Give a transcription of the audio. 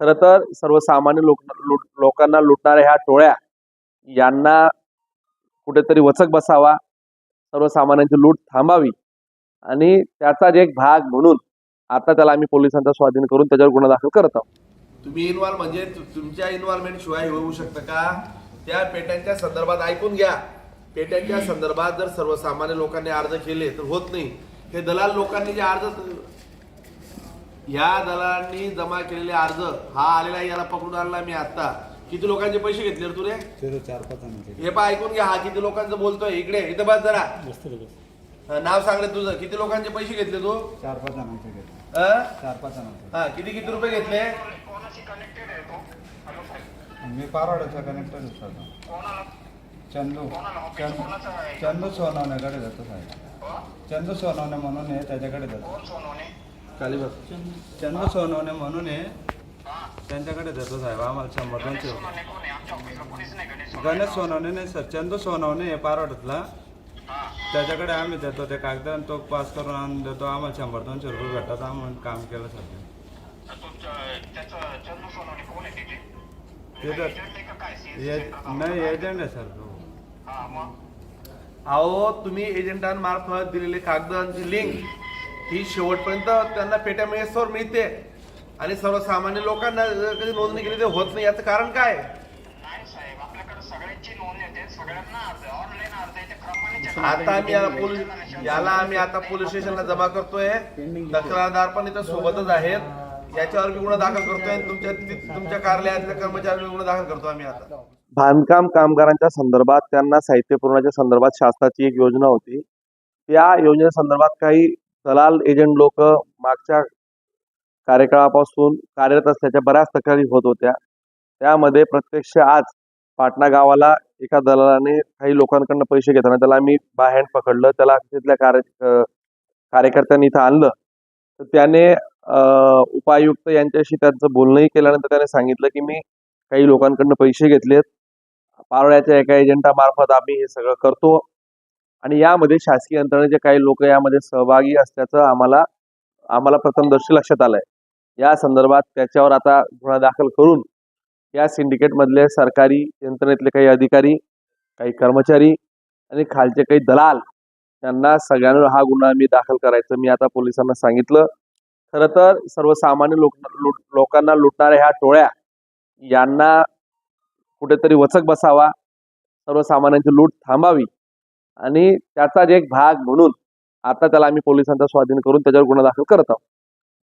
खरं तर सर्वसामान्य लोक लुट लोकांना लुटणाऱ्या ह्या टोळ्या यांना कुठेतरी वचक बसावा सर्वसामान्यांची लूट थांबावी आणि त्याचाच एक भाग म्हणून आता त्याला आम्ही पोलिसांचा स्वाधीन करून त्याच्यावर गुन्हा दाखल करत आहोत. तुम्ही इन्व्हॉल्व म्हणजे तुमच्या इन्व्हॉल्वमेंट शिवाय होऊ शकतं का? त्या पेट्यांच्या संदर्भात ऐकून घ्या. पेट्यांच्या संदर्भात जर सर्वसामान्य लोकांनी अर्ज केले तर होत नाही. हे दलाल लोकांनी जे अर्ज ह्या दलालांनी जमा केलेले अर्ज हा आलेला याला पकडून आणला मी आता. किती लोकांचे पैसे घेतले रे तू रे? चार पाच हे पा ऐकून घ्या हा किती लोकांचं बोलतोय. इकडे इथं बस जरा. नाव सांग रे तुझं. किती लोकांचे पैसे घेतले तू? चार पाच जणांचे घेतले. अं? चार पाच जणांचे. हा किती किती रुपये घेतले? मी पारवाड्याचा कनेक्टर होतो. चंदू. चंद चंदू सोनवण्याकडे जातो साहेब. चंदू सोनवणे म्हणून आहे त्याच्याकडे जातो. खाली बस चंदू सोनवणे म्हणून आहे त्यांच्याकडे जातो साहेब आम्हाला शंभर दोनशे रुपये. गणेश सोनवणे नाही सर चंदू सोनवणे आहे पारवाड्यातला त्याच्याकडे आम्ही देतो ते कागद आणि तो पास करून आणून देतो आम्हाला शंभर दोनशे रुपये भेटतात आम्ही काम केलं सर. ते. तर नाही एजंट आहे सर तो. अहो तुम्ही एजंटांमार्फत दिलेले कागदांची लिंक ही शेवटपर्यंत त्यांना पेट्या मिळेसवर मिळते. आणि सर्वसामान्य लोकांना जर कधी नोंदणी केली तर होत नाही. याचं कारण काय? ते आता आम्ही याला पोलीस याला आम्ही आता पोलीस स्टेशनला जमा करतोय. तक्रारदार पण इथं सोबतच आहेत. याच्यावर मी गुन्हा दाखल करतोय आणि तुमच्या ति- तुमच्या कार्यालयातल्या कर्मचाऱ्यांवर गुन्हा दाखल करतो आम्ही आता. बांधकाम कामगारांच्या संदर्भात त्यांना साहित्य पुरवण्याच्या संदर्भात शासनाची एक योजना होती. त्या योजनेसंदर्भात काही दलाल एजंट लोक मागच्या कार्यकाळापासून कार्यरत असल्याच्या बऱ्याच तक्रारी होत होत्या. त्यामध्ये प्रत्यक्ष आज पाटणा गावाला एका दलालाने काही लोकांकडनं पैसे घेताना त्याला आम्ही बाय हँड पकडलं. त्याला तिथल्या कार्य कार्यकर्त्यांनी इथं आणलं. तर त्याने उपायुक्त यांच्याशी त्यांचं बोलणंही केल्यानंतर त्याने सांगितलं की मी काही लोकांकडनं पैसे घेतलेत. पारोळ्याच्या एका एजंटामार्फत आम्ही हे सगळं करतो. आणि यामध्ये शासकीय यंत्रणेचे काही लोक यामध्ये सहभागी असल्याचं आम्हाला आम्हाला प्रथमदर्शी लक्षात आलंय. या संदर्भात त्याच्यावर आता गुन्हा दाखल करून या सिंडिकेटमधले सरकारी यंत्रणेतले काही अधिकारी काही कर्मचारी आणि खालचे काही दलाल त्यांना सगळ्यांवर हा गुन्हा मी दाखल करायचं मी आता पोलिसांना सांगितलं. खरं तर सर्वसामान्य लोक लुट लोकांना लुटणाऱ्या ह्या टोळ्या यांना कुठेतरी वचक बसावा सर्वसामान्यांची लूट थांबावी आणि त्याचाच एक भाग म्हणून आता त्याला आम्ही पोलिसांचा स्वाधीन करून त्याच्यावर गुन्हा दाखल करत आहोत.